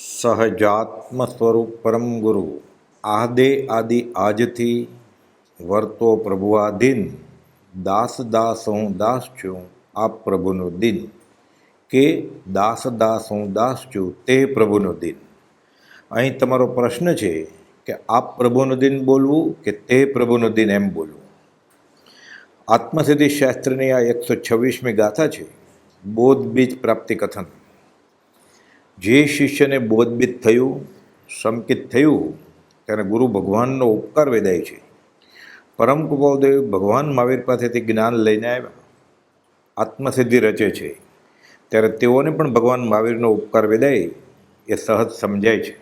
સહજાત્મ સ્વરૂપ પરમ ગુરુ આદે આદિ આજથી વર્તો પ્રભુઆધીન દાસ દાસ હું દાસ છું આપ પ્રભુનું દિન કે દાસ દાસ હું દાસ છું તે પ્રભુનું દિન અહીં તમારો પ્રશ્ન છે કે આપ પ્રભુનું દિન બોલવું કે તે પ્રભુનું દિન એમ બોલવું આત્મસિદ્ધિ શાસ્ત્રની આ એકસો છવ્વીસમી ગાથા છે બોધ બીજ પ્રાપ્તિ કથન જે શિષ્યને બોધબિત થયું શંકિત થયું તેને ગુરુ ભગવાનનો ઉપકાર વેદાય છે. પરમ કૃપાદેવ ભગવાન મહાવીર પાસેથી જ્ઞાન લઈને આવ્યા. આત્મસિદ્ધિ રચે છે. ત્યારે તેઓને પણ ભગવાન મહાવીરનો ઉપકાર વેદાય, એ સહજ સમજાય છે.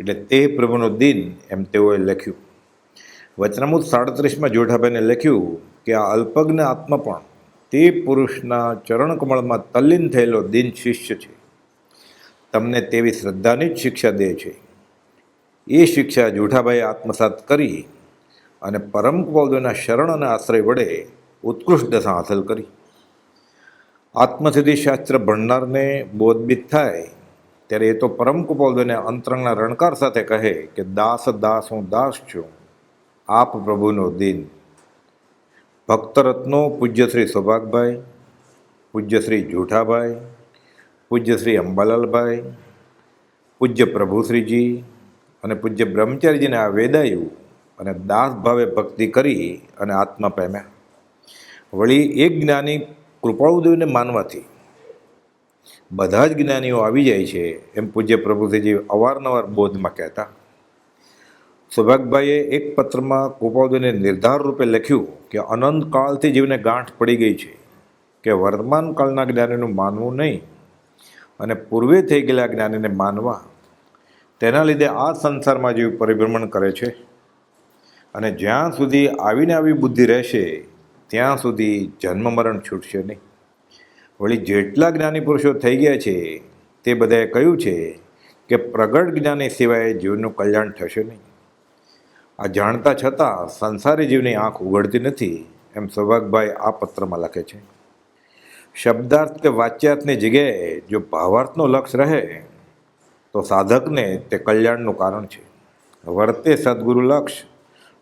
એટલે તે પ્રભુનો દિન એમ તેઓએ લખ્યું. વચનામૃત સાડત્રીસમાં જોઠાભાઈને લખ્યું કે આ અલ્પજ્ઞ આત્મા પણ તે પુરુષના ચરણકમળમાં તલ્લીન થયેલો દિન શિષ્ય છે. તમને તેવી શ્રદ્ધાની જ શિક્ષા દે છે. એ શિક્ષા જૂઠાભાઈએ આત્મસાત કરી અને પરમ કૃપાદોના શરણ અને આશ્રય વડે ઉત્કૃષ્ટ દશા હાંસલ કરી. આત્મસિદ્ધિ શાસ્ત્ર ભણનારને બોધબીત થાય, ત્યારે એ તો પરમ કૃપાદોને અંતરંગના રણકાર સાથે કહે કે, દાસ દાસ, હું દાસ છું. આપ પ્રભુનો દિન. ભક્તરત્નો પૂજ્યશ્રી સૌભાગભાઈ પૂજ્યશ્રી જૂઠાભાઈ પૂજ્ય શ્રી અંબાલાલભાઈ, પૂજ્ય પ્રભુશ્રીજી અને પૂજ્ય બ્રહ્મચારીજીને આ વેદાયું અને દાસ ભાવે ભક્તિ કરી અને આત્મા પામ્યા વળી એક જ્ઞાની કૃપાળુદેવને માનવાથી બધા જ જ્ઞાનીઓ આવી જાય છે એમ પૂજ્ય પ્રભુશ્રીજી અવારનવાર બોધમાં કહેતા. સૌભાગભાઈએ એક પત્રમાં કૃપાળુદેવને નિર્ધાર રૂપે લખ્યું કે અનંત કાળથી જીવને ગાંઠ પડી ગઈ છે કે વર્તમાન કાળના જ્ઞાનીનું માનવું નહીં. અને પૂર્વે થઈ ગયેલા જ્ઞાનીને માનવા તેના લીધે આ સંસારમાં જીવ પરિભ્રમણ કરે છે અને જ્યાં સુધી આવીને આવી બુદ્ધિ રહેશે, ત્યાં સુધી જન્મ મરણ છૂટશે નહીં. વળી જેટલા જ્ઞાની પુરુષો થઈ ગયા છે, તે બધાએ કહ્યું છે કે પ્રગટ જ્ઞાની સિવાય જીવનું કલ્યાણ થશે નહીં. આ જાણતા છતાં સંસારી જીવની આંખ ઉઘડતી નથી, એમ સૌભાગભાઈ આ પત્રમાં લખે છે. શબ્દાર્થ કે વાચ્યાર્થની જગ્યાએ જો ભાવાર્થનો લક્ષ રહે, તો સાધકને તે કલ્યાણનું કારણ છે. વર્તે સદગુરુ લક્ષ,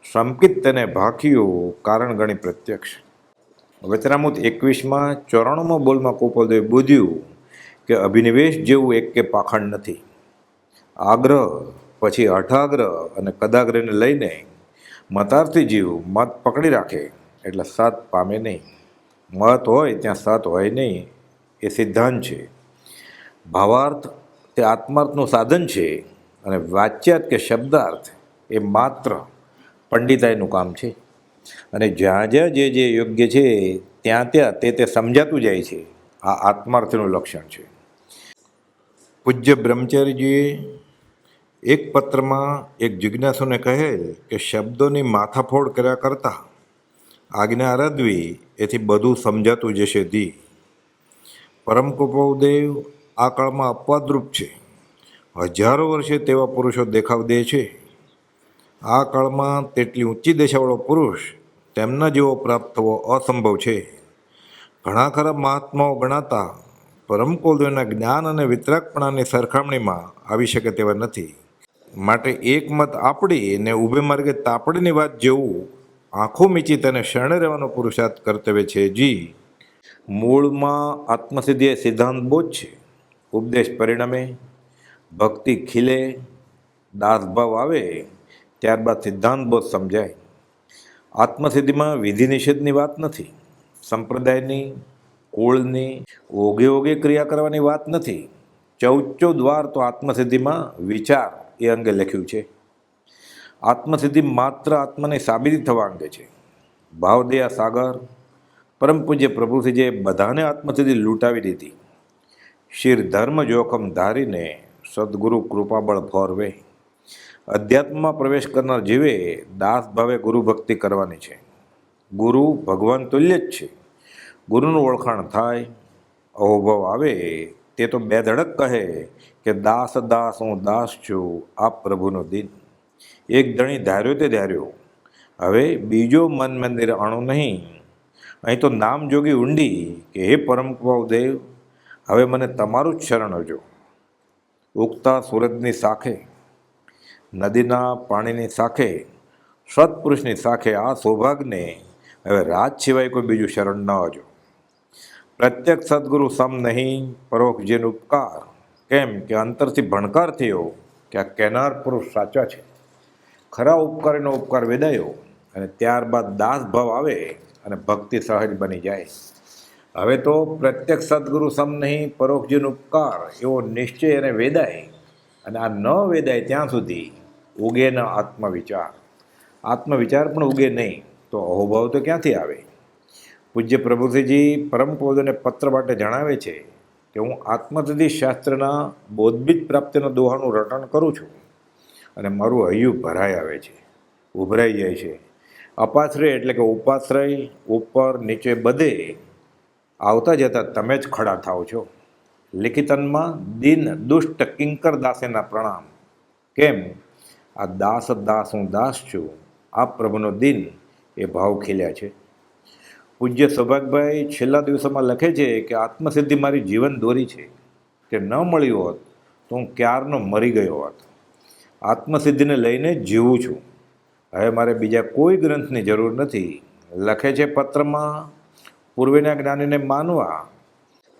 સંકિત તેને ભાખ્યું કારણ ગણી પ્રત્યક્ષ. વચરામૂત એકવીસમાં ચોરાણુંમાં બોલમાં કોપલદેવે બુધ્યું કે અભિનિવેશ જેવું એક કે પાખંડ નથી. આગ્રહ, પછી હઠાગ્રહ અને કદાગ્રહને લઈને મતાર્થી જીવ મત પકડી રાખે, એટલે સાત પામે નહીં. મત હોય ત્યાં સત હોય નહીં, એ સિદ્ધાંત છે. ભાવાર્થ તે આત્માર્થનું સાધન છે અને વાચ્યાર્થ કે શબ્દાર્થ એ માત્ર પંડિતાઈનું કામ છે. અને જ્યાં જ્યાં જે જે યોગ્ય છે, ત્યાં ત્યાં તે તે સમજાતું જાય છે. આ આત્માર્થનું લક્ષણ છે. પૂજ્ય બ્રહ્મચારીજીએ એક પત્રમાં એક જિજ્ઞાસુને કહેલ કે શબ્દોની માથાફોડ કર્યા કરતાં આજ્ઞા આરાધવી એથી બધું સમજાતું જશે ધી. પરમ કૃપાદેવ આ કાળમાં અપવાદરૂપ છે. હજારો વર્ષે તેવા પુરુષો દેખાવ દે છે. આ કાળમાં તેટલી ઊંચી દેશાવાળો પુરુષ તેમના જેવો પ્રાપ્ત થવો અસંભવ છે. ઘણા ખરા મહાત્માઓ ગણાતા પરમ કુલદેવના જ્ઞાન અને વિતરાગપણાની સરખામણીમાં આવી શકે તેવા નથી. માટે એક મત આપણી ને ઊભે માર્ગે તાપડીની વાત જેવું આંખો મીચી તને શરણે રહેવાનો પુરુષાર્થ કર્તવ્ય છે. જી, મૂળમાં આત્મસિદ્ધિ એ સિદ્ધાંત બોધ છે. ઉપદેશ પરિણમે, ભક્તિ ખીલે દાસભાવ આવે, ત્યારબાદ સિદ્ધાંત બોધ સમજાય. આત્મસિદ્ધિમાં વિધિ નિષેધની વાત નથી. સંપ્રદાયની, કુળની, ઓગે ઓગે ક્રિયા કરવાની વાત નથી. ચૌચો દ્વાર તો આત્મસિદ્ધિમાં વિચાર એ અંગે લખ્યું છે. આત્મસિદ્ધિ માત્ર આત્માને સાબિતી થવા અંગે છે. ભાવદયા સાગર, પરમ પૂજ્ય પ્રભુશ્રીજીએ બધાને આત્મસિદ્ધિ લૂંટાવી દીધી. શિર ધર્મ જોખમ ધારીને સદગુરુ કૃપાબળ ફોરવે. અધ્યાત્મમાં પ્રવેશ કરનાર જીવે દાસ ભાવે ગુરુ ભક્તિ કરવાની છે. ગુરુ ભગવાન તુલ્ય જ છે. ગુરુનું ઓળખાણ થાય, અહોભવ આવે, તે તો બે ધડક કહે કે દાસ દાસ હું દાસ છું, આપ પ્રભુનો દિન. એક ધણી ધાર્યો તે ધાર્યો. હવે બીજો મન મંદિર અણુ નહીં. અહીં તો નામ જોગી ઊંડી કે, હે પરમ દેવ, હવે મને તમારું જ શરણ હજો ઉગતા સૂરજની સાખે, નદીના પાણીની સાખે, સત્પુરુષની સાખે આ સૌભાગ્યને હવે રાજ સિવાય કોઈ બીજું શરણ ન હજો પ્રત્યક્ષ સદગુરુ સમ નહીં, પરોક્ષ જેનો ઉપકાર. કેમ કે અંતરથી ભણકાર થયો કે આ કેનાર પુરુષ સાચા છે? ખરા ઉપકારીનો ઉપકાર વેદાયો અને ત્યારબાદ દાસ ભાવ આવે અને ભક્તિ સહજ બની જાય. હવે તો પ્રત્યક્ષ સદગુરુ સમ નહીં, પરોક્ષજીનો ઉપકાર, એવો નિશ્ચય અને વેદાય. અને આ ન વેદાય ત્યાં સુધી ઉગે ન આત્મવિચાર. આત્મવિચાર પણ ઉગે નહીં, તો અહોભાવ તો ક્યાંથી આવે? પૂજ્ય પ્રભુસિંહજી પરમ પૌદોને પત્ર માટે જણાવે છે કે હું આત્મતધિ શાસ્ત્રના બોધબીજ પ્રાપ્તિના દોહાનું રટણ કરું છું. અને મારું હૈયું ભરાઈ આવે છે, ઉભરાઈ જાય છે. અપાશ્રય એટલે કે ઉપાશ્રય ઉપર નીચે બધે આવતા જતા તમે જ ખડા થાવ છો. લિખિતનમાં દિન દુષ્ટ કિંકર દાસેના પ્રણામ. કેમ? આ દાસ દાસ હું દાસ છું. આ પ્રભુનો દિન એ ભાવ ખીલ્યા છે. પૂજ્ય સૌભાગભાઈ છેલ્લા દિવસોમાં લખે છે કે આત્મસિદ્ધિ મારી જીવન દોરી છે. કે ન મળ્યું હોત તો હું ક્યારનો મરી ગયો હોત. આત્મસિદ્ધિને લઈને જીવું છું. હવે મારે બીજા કોઈ ગ્રંથની જરૂર નથી. લખે છે પત્રમાં, પૂર્વેના જ્ઞાનીને માનવા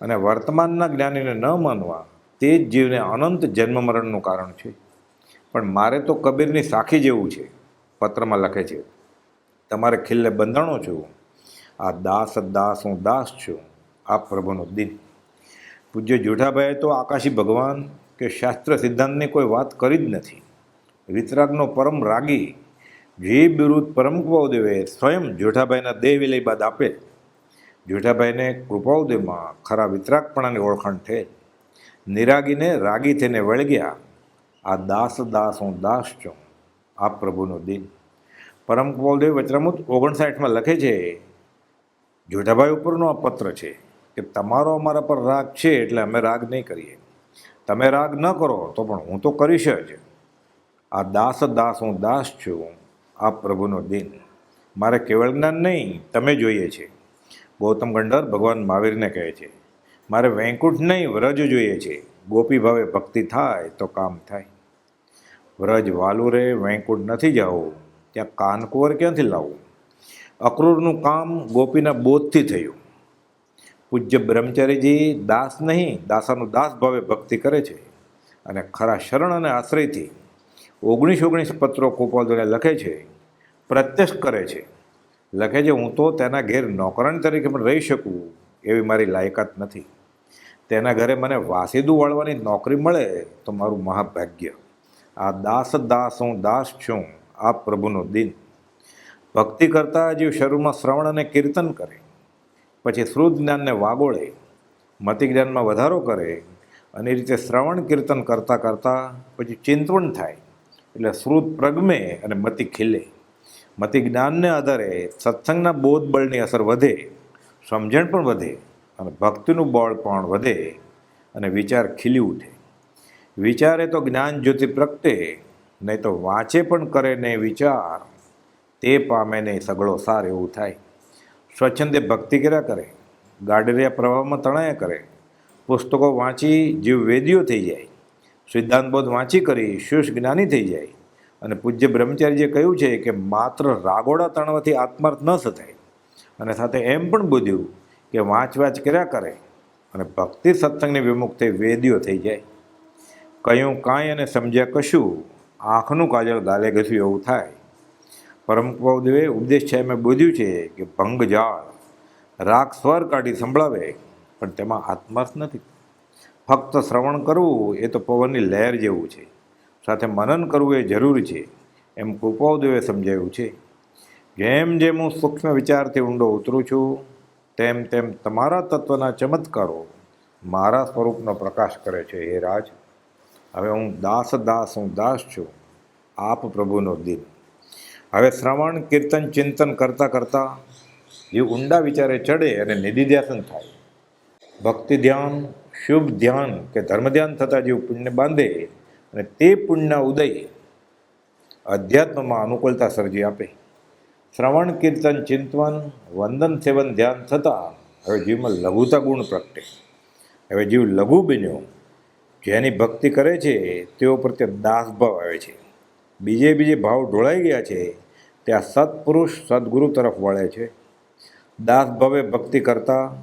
અને વર્તમાનના જ્ઞાનીને ન માનવા, તે જ જીવને અનંત જન્મ મરણનું કારણ છે. પણ મારે તો કબીરની સાખી જેવું છે, પત્રમાં લખે છે, તમારે ખિલ્લે બંધાણો છું. આ દાસ દાસ હું દાસ છું આ પ્રભુનો દિન. પૂજ્ય જુઠાભાઈએ તો આકાશી ભગવાન કે શાસ્ત્ર સિદ્ધાંતની કોઈ વાત કરી જ નથી. વિતરાગનો પરમ રાગી જે બિરુદ પરમ કૃપાઉદેવે સ્વયં જેઠાભાઈના દેહ વિલય બાદ આપે. જેઠાભાઈને કૃપાઉદેવમાં ખરા વિતરાગપણાની ઓળખાણ થઈ નિરાગીને રાગી થઈને વળગ્યા આ દાસ દાસ હું દાસ છું, આ પ્રભુનો દિન. પરમ કૃપાઉદેવ વચરામુત ઓગણસાઠમાં લખે છે જેઠાભાઈ ઉપરનો આ પત્ર છે કે તમારો અમારા પર રાગ છે એટલે અમે રાગ નહીં કરીએ. તમે રાગ ન કરો તો પણ હું તો કરીશ જ. આ દાસ દાસ હું દાસ છું, આ પ્રભુનો દિન. મારે કેવળ જ્ઞાન નહીં, તમે જોઈએ છે. ગૌતમ ગંડર ભગવાન મહાવીરને કહે છે, મારે વૈકુંઠ નહીં, વ્રજ જોઈએ છે. ગોપી ભાવે ભક્તિ થાય તો કામ થાય. વ્રજ વાલું રે, વૈકુંઠ નથી જવું. ત્યાં કાનકુંવર ક્યાંથી લાવવું અક્રૂરનું કામ ગોપીના બોધથી થયું. પૂજ્ય બ્રહ્મચારીજી દાસ નહીં, દાસાનું દાસ ભાવે ભક્તિ કરે છે. અને ખરા શરણ અને આશ્રયથી ઓગણીસ ઓગણીસ પત્રો ગોપાલદોને લખે છે, પ્રત્યક્ષ કરે છે. લખે છે, હું તો તેના ઘેર નોકરણ તરીકે પણ રહી શકું, એવી મારી લાયકાત નથી. તેના ઘરે મને વાસીદું વાળવાની નોકરી મળે તો મારું મહાભાગ્ય. આ દાસ દાસ હું દાસ છું, આ પ્રભુનો દિન. ભક્તિ કરતાં જીવ શરૂમાં શ્રવણ અને કીર્તન કરે, પછી શ્રુત જ્ઞાનને વાગોળે મતિ જ્ઞાનમાં વધારો કરે, અને એ રીતે શ્રવણ કીર્તન કરતાં કરતાં પછી ચિંતવણ થાય. એટલે શ્રુત પ્રગમે અને મતિ ખીલે. મતિ જ્ઞાનને આધારે સત્સંગના બોધ બળની અસર વધે, સમજણ પણ વધે અને ભક્તિનું બળ પણ વધે અને વિચાર ખીલી ઉઠે. વિચારે તો જ્ઞાન જ્યોતિ પ્રગટે, નહીં તો વાંચે પણ કરે ને વિચાર. તે પામે નહીં સગળો સાર એવું થાય. સ્વચ્છંદે ભક્તિ કર્યા કરે, ગાડરિયા પ્રવાહમાં તણાયા કરે. પુસ્તકો વાંચી જીવ વેદીઓ થઈ જાય. સિદ્ધાંત બોધ વાંચી કરી શુષ જ્ઞાની થઈ જાય. અને પૂજ્ય બ્રહ્મચારીજીએ કહ્યું છે કે માત્ર રાગોડા તણવાથી આત્માર્થ ન સતાય. અને સાથે એમ પણ બોધ્યું કે વાંચ વાંચ કર્યા કરે અને ભક્તિ સત્સંગની વિમુખ થઈ વેદીઓ થઈ જાય. કહ્યું કાંઈ અને સમજ્યા કશું આંખનું કાજળ ગાલે ઘસ્યું એવું થાય. પરમ દેવે ઉપદેશ છે મેં બોધ્યું છે કે ભંગ જાળ રાગ સ્વર કાઢી સંભળાવે, પણ તેમાં આત્માર્થ નથી. ફક્ત શ્રવણ કરવું એ તો પવનની લહેર જેવું છે. સાથે મનન કરવું એ જરૂરી છે. એમ કૃપાદેવે સમજાવ્યું છે. જેમ જેમ હું સૂક્ષ્મ વિચારથી ઊંડો ઉતરું છું, તેમ તેમ તમારા તત્વના ચમત્કારો મારા સ્વરૂપનો પ્રકાશ કરે છે, હે રાજ. હવે હું દાસ દાસ હું દાસ છું, આપ પ્રભુનો દિન. હવે શ્રવણ, કીર્તન, ચિંતન કરતાં કરતાં જે ઊંડા વિચારે ચડે અને નિધિધ્યાસન થાય. ભક્તિ ધ્યાન શુભ ધ્યાન કે ધર્મ ધ્યાન થતાં જેવું પુણ્ય બાંધે અને તે પુણ્યના ઉદય અધ્યાત્મમાં અનુકૂળતા સર્જી આપે. શ્રવણ, કીર્તન, ચિંતવન, વંદન, સેવન, ધ્યાન થતાં હવે જીવમાં લઘુતા ગુણ પ્રગટે. હવે જીવ લઘુ બન્યો. જેની ભક્તિ કરે છે તેઓ પ્રત્યે દાસભાવ આવે છે. બીજે બીજે ભાવ ઢોળાઈ ગયા છે ત્યાં સત્પુરુષ સદગુરુ તરફ વળે છે. દાસભાવે ભક્તિ કરતા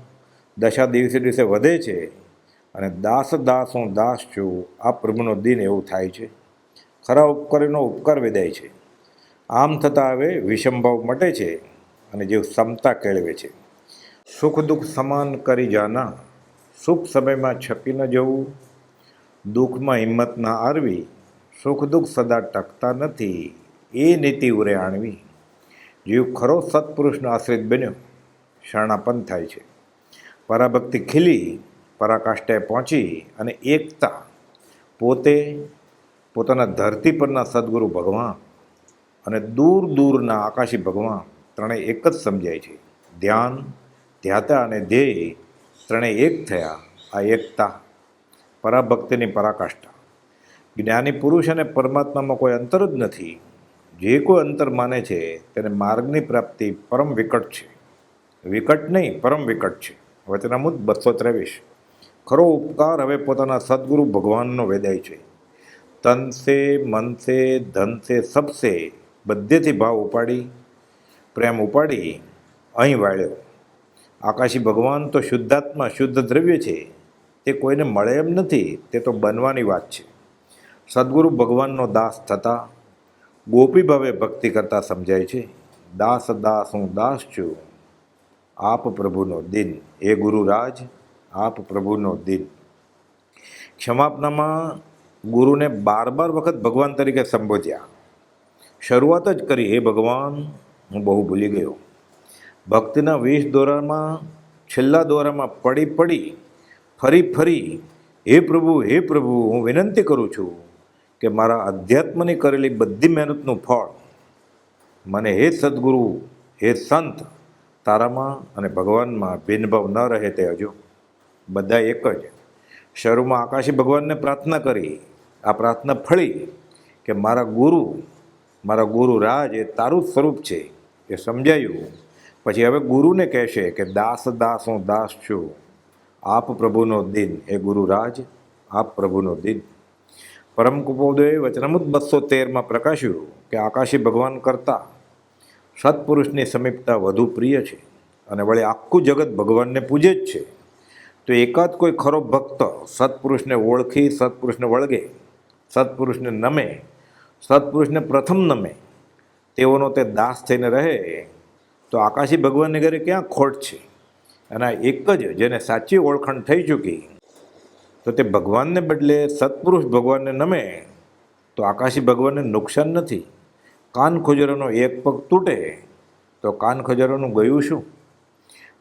દશા દિવસે દિવસે વધે છે. અને દાસ દાસ હું દાસ છું આ પ્રભુનો દિન એવું થાય છે. ખરા ઉપકારીનો ઉપકાર વેદાય છે. આમ થતાં હવે વિષમભાવ મટે છે અને જે સમતા કેળવે છે. સુખ દુઃખ સમાન કરી જાના, સુખ સમયમાં છપી ન જવું, દુઃખમાં હિંમત ન આરવી સુખ દુઃખ સદા ટકતા નથી, એ નીતિ ઉરે આણવી. જીવ ખરો સત્પુરુષનો આશ્રિત બન્યો શરણાપન થાય છે. પરાભક્તિ ખીલી પરાકાષ્ઠાએ પહોંચી અને એકતા પોતે પોતાના ધરતી પરના સદગુરુ ભગવાન અને દૂર દૂરના આકાશી ભગવાન ત્રણેય એક જ સમજાય છે. ધ્યાન, ધ્યાતા અને ધ્યેય ત્રણેય એક થયા. આ એકતા પરાભક્તિની પરાકાષ્ઠા. જ્ઞાની પુરુષ અને પરમાત્મામાં કોઈ અંતર જ નથી. જે કોઈ અંતર માને છે તેને માર્ગની પ્રાપ્તિ પરમ વિકટ છે. વિકટ નહીં, પરમ વિકટ છે. વચનામુદ બસો ત્રેવીસ. ખરો ઉપકાર હવે પોતાના સદગુરુ ભગવાનનો વેદાય છે. તન સે મન સે ધન સે સબસે બધેથી ભાવ ઉપાડી, પ્રેમ ઉપાડી, અહીં વાળ્યો. આકાશી ભગવાન તો શુદ્ધાત્મા, શુદ્ધ દ્રવ્ય છે. તે કોઈને મળે એમ નથી, તે તો બનવાની વાત છે. સદગુરુ ભગવાનનો દાસ થતા, ગોપી ભાવે ભક્તિ કરતા સમજાય છે. દાસ દાસ, હું દાસ છું. આપ પ્રભુનો દિન. એ ગુરુરાજ આપ પ્રભુનો દિન. ક્ષમાપનામાં ગુરુને બાર બાર વખત ભગવાન તરીકે સંબોધ્યા. શરૂઆત જ કરી, હે ભગવાન, હું બહુ ભૂલી ગયો. ભક્તિના વીસ દોરામાં, છેલ્લા દોરામાં પડી પડી, ફરી ફરી, હે પ્રભુ હે પ્રભુ, હું વિનંતી કરું છું કે મારા અધ્યાત્મની કરેલી બધી મહેનતનું ફળ, મને હે સદગુરુ, હે સંત, તારામાં અને ભગવાનમાં ભેદભાવ ન રહે તે હજુ. બધા એક જ. શરૂમાં આકાશી ભગવાનને પ્રાર્થના કરી. આ પ્રાર્થના ફળી કે મારા ગુરુ મારા ગુરુ રાજ એ તારું જ સ્વરૂપ છે. એ સમજાયું. પછી હવે ગુરુને કહેશે કે દાસ દાસ હું દાસ છું. આપ પ્રભુનો દિન એ ગુરુ રાજ, આપ પ્રભુનો દિન. પરમ કુપોદય વચનમુત બસો તેરમાં પ્રકાશ્યું કે આકાશી ભગવાન કરતાં સત્પુરુષની સમીપતા વધુ પ્રિય છે અને વળી આખું જગત ભગવાનને પૂજે જ છે. તો એકાદ કોઈ ખરો ભક્ત સત્પુરુષને ઓળખી, સત્પુરુષને વળગે, સત્પુરુષને નમે, સત્પુરુષને પ્રથમ નમે, તેઓનો તે દાસ થઈને રહે, તો આકાશી ભગવાનને ઘરે ક્યાં ખોટ છે? અને એક જ જેને સાચી ઓળખાણ થઈ ચૂકી, તો તે ભગવાનને બદલે સત્પુરુષ ભગવાનને નમે, તો આકાશી ભગવાનને નુકસાન નથી. કાન ખોજરોનો એક પગ તૂટે, તો કાન ખોજરોનું ગયું શું?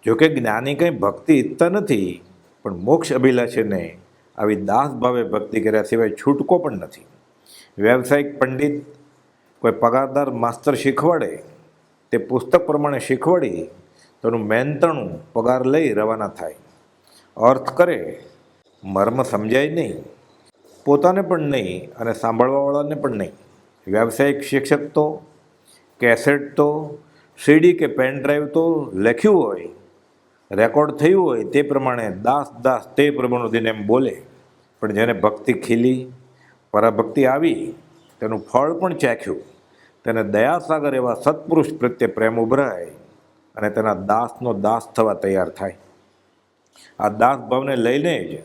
જોકે જ્ઞાની કંઈ ભક્તિ ઈચ્છતા નથી પણ મોક્ષ અભિલાષીને આવી દાસ ભાવે ભક્તિ કર્યા સિવાય છૂટકો પણ નથી. વ્યવસાયિક પંડિત, કોઈ પગારદાર માસ્તર શીખવાડે, તે પુસ્તક પ્રમાણે શીખવાડી તેનું મહેનતણું પગાર લઈ રવાના થાય. અર્થ કરે, મર્મ સમજાય નહીં, પોતાને પણ નહીં અને સાંભળવાવાળાને પણ નહીં. વ્યાવસાયિક શિક્ષક તો, કેસેટ તો, સીડી કે પેન ડ્રાઈવ તો લખ્યું હોય રેકોર્ડ થયું હોય તે પ્રમાણે દાસ દાસ તે પ્રભુનો દિન એમ બોલે. પણ જેને ભક્તિ ખીલી, પરાભક્તિ આવી, તેનું ફળ પણ ચાખ્યું. તેને દયાસાગર એવા સત્પુરુષ પ્રત્યે પ્રેમ ઉભરાય અને તેના દાસનો દાસ થવા તૈયાર થાય. આ દાસ ભાવને લઈને જ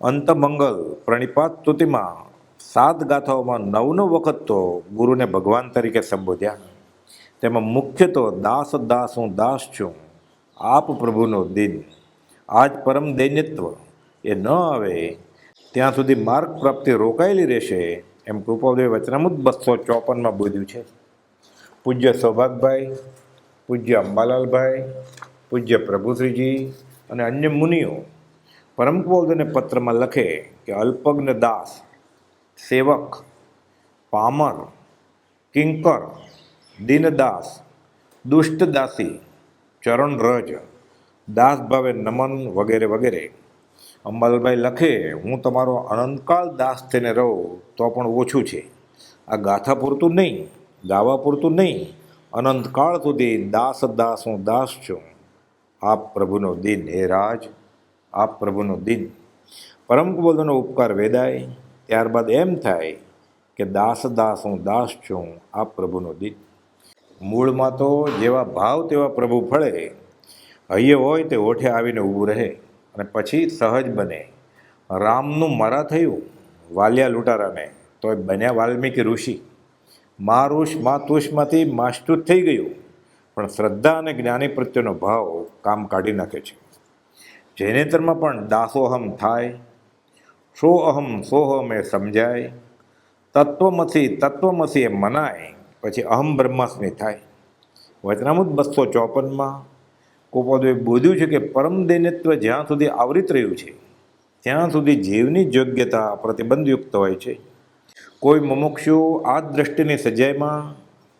અંતમંગલ, પ્રણિપાત સ્તુતિમાં સાત ગાથાઓમાં નવ નવ વખત તો ગુરુને ભગવાન તરીકે સંબોધ્યા. તેમાં મુખ્ય તો દાસ દાસ હું દાસ છું. આપ પ્રભુનો દિન, આજ પરમ દૈન્યત્વ એ ન આવે, ત્યાં સુધી માર્ગ પ્રાપ્તિ રોકાયેલી રહેશે, એમ કૃપાદેવ વચનામૃત બસો ચોપનમાં બોલ્યું છે. પૂજ્ય સૌભાગભાઈ, પૂજ્ય અંબાલાલભાઈ, પૂજ્ય પ્રભુશ્રીજી અને અન્ય મુનિઓ પરમ કૃપાદેવને પત્રમાં લખે કે અલ્પજ્ઞ દાસ, સેવક, પામર, કિંકર, દીનદાસ દુષ્ટ દાસી ચરણ રજ, દાસ ભાવે નમન વગેરે વગેરે. અંબાલાલભાઈ લખે, હું તમારો અનંતકાળ દાસ થઈને રહું, તો પણ ઓછું છે. આ ગાથા પૂરતું નહીં, ગાવા પૂરતું નહીં. અનંતકાળ સુધી દાસ દાસ હું દાસ છું. આપ પ્રભુનો દિન હે રાજ, આપ પ્રભુનો દિન. પરમ કુબોધનો ઉપકાર વેદાય, ત્યારબાદ એમ થાય કે દાસ દાસ હું દાસ છું આ પ્રભુનો દીત મૂળમાં તો જેવા ભાવ તેવા પ્રભુ ફળે, હૈયે હોય તે ઓઠે આવીને ઊભું રહે અને પછી સહજ બને. રામનું મરા થયું, વાલિયા લૂંટારાને, તોય બન્યા વાલ્મીકી ઋષિ. મા ઋષ, મા તુષમાંથી માસ્તુત થઈ ગયું, પણ શ્રદ્ધા અને જ્ઞાની પ્રત્યેનો ભાવ કામ કાઢી નાખે છે. જૈનેતરમાં પણ દાસોહમ થાય સો અહમ સોહમ એ સમજાય, તત્વમસી તત્વમસી એ મનાય પછી અહમ બ્રહ્માસ્મિ થાય. વચનામૃત બસો ચોપનમાં કોપદે બોધ્યું છે કે પરમ દૈનત્વ જ્યાં સુધી આવરિત રહ્યું છે, ત્યાં સુધી જીવની યોગ્યતા પ્રતિબંધયુક્ત હોય છે. કોઈ મુમુક્ષુ આ દ્રષ્ટિની સજાઈમાં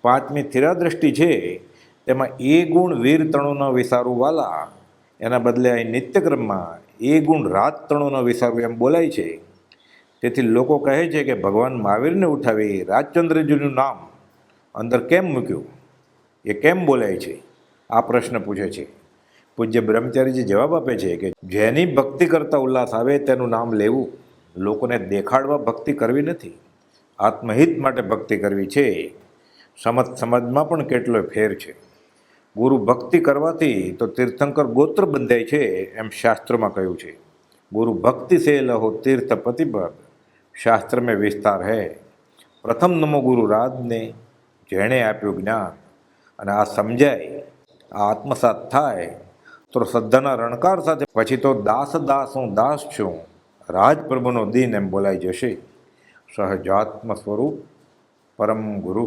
પાંચમી થીરા દ્રષ્ટિ છે, તેમાં એ ગુણ વીર તણુનો વિસારું વાલા એના બદલે અહીં નિત્યક્રમમાં એ ગુણ રાત તણુનો વિસારું એમ બોલાય છે. તેથી લોકો કહે છે કે ભગવાન મહાવીરને ઉઠાવી રાજચંદ્રજીનું નામ અંદર કેમ મૂક્યું? એ કેમ બોલાય છે? આ પ્રશ્ન પૂછે છે. પૂજ્ય બ્રહ્મચારીજી જવાબ આપે છે કે જેની ભક્તિ કરતા ઉલ્લાસ આવે તેનું નામ લેવું. લોકોને દેખાડવા ભક્તિ કરવી નથી. આત્મહિત માટે ભક્તિ કરવી છે. સમજ સમજમાં પણ કેટલો ફેર છે. ગુરુ ભક્તિ કરવાથી તો તીર્થંકર ગોત્ર બંધાય છે એમ શાસ્ત્રમાં કહ્યું છે. ગુરુ ભક્તિ સે લહો તીર્થ પ્રતિપદ શાસ્ત્ર મેં વિસ્તાર હૈ. પ્રથમ નમો ગુરુ રાજને જેણે આપ્યું જ્ઞાન અને આ સમજાય, આ આત્મસાત થાય, તો શ્રદ્ધાના રણકાર સાથે. પછી તો દાસ દાસ હું દાસ છું, રાજપ્રભુનો દિન એમ બોલાઈ જશે. સહજાત્મ સ્વરૂપ પરમ ગુરુ.